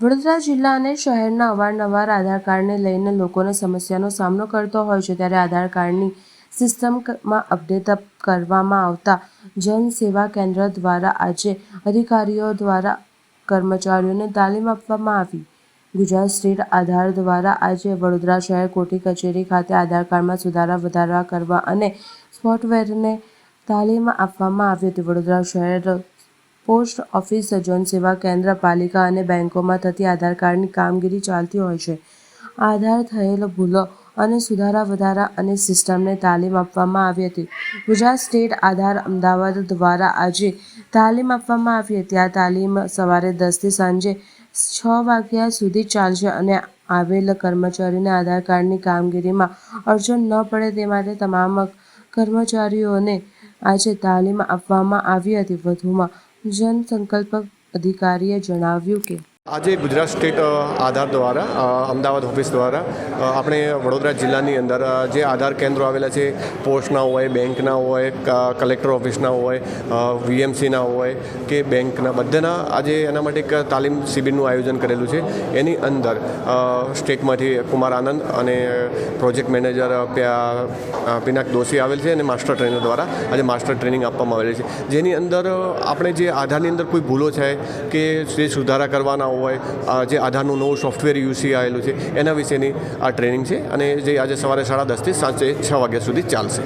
વડોદરા જિલ્લા અને શહેરના અવારનવાર આધાર કાર્ડને લઈને લોકોને સમસ્યાનો સામનો કરતો હોય છે, ત્યારે આધાર કાર્ડની સિસ્ટમમાં અપડેટ કરવામાં આવતા જન સેવા કેન્દ્ર દ્વારા આજે અધિકારીઓ દ્વારા કર્મચારીઓને તાલીમ આપવામાં આવી. ગુજરાત સ્ટેટ આધાર દ્વારા આજે વડોદરા શહેર કોટી કચેરી ખાતે આધાર કાર્ડમાં સુધારા વધારા કરવા અને સોફ્ટવેરને તાલીમ આપવામાં આવી હતી. વડોદરા શહેર પોસ્ટ ઓફિસ, જન સેવા કેન્દ્ર, પાલિકા અને બેંકોમાં થતી આધાર કાર્ડની કામગીરી ચાલતી હોય છે. આધાર થયેલ ભૂલો અને સુધારા વધારા અને સિસ્ટમને તાલીમ આપવામાં આવી હતી. ગુજરાત સ્ટેટ આધાર અમદાવાદ દ્વારા આજે તાલીમ આપવામાં આવી હતી. આ તાલીમ સવારે દસથી સાંજે છ વાગ્યા સુધી ચાલશે અને આવેલ કર્મચારીને આધાર કાર્ડની કામગીરીમાં અડચણ ન પડે તે માટે તમામ કર્મચારીઓને આજે તાલીમ આપવામાં આવી હતી. વધુમાં જનસંકલ્પ અધિકારીએ જણાવ્યું કે આજે ગુજરાત સ્ટેટ આધાર દ્વારા અમદાવાદ ઓફિસ દ્વારા આપણે વડોદરા જિલ્લાની અંદર જે આધાર કેન્દ્રો આવેલા છે પોસ્ટના હોય બેંકના હોય કલેક્ટર ઓફિસના હોય વીએમસીના હોય કે બેંકના બધાના આજે એના માટે એક તાલીમ શિબિરનું આયોજન કરેલું છે. એની અંદર સ્ટેટમાંથી કુમાર આનંદ અને પ્રોજેક્ટ મેનેજર પિનાક દોશી આવેલ છે અને માસ્ટર ટ્રેનર દ્વારા આજે માસ્ટર ટ્રેનિંગ આપવામાં આવેલી છે. જેની અંદર આપણે જે આધારની અંદર કોઈ ભૂલો છે કે જે સુધારા કરવાના હોય જે આધારનું નવું સોફ્ટવેર યુસી આવેલું છે, એના વિશેની આ ટ્રેનિંગ છે અને જે આજે સવારે સાડા દસથી સાંજે છ વાગ્યા સુધી ચાલશે.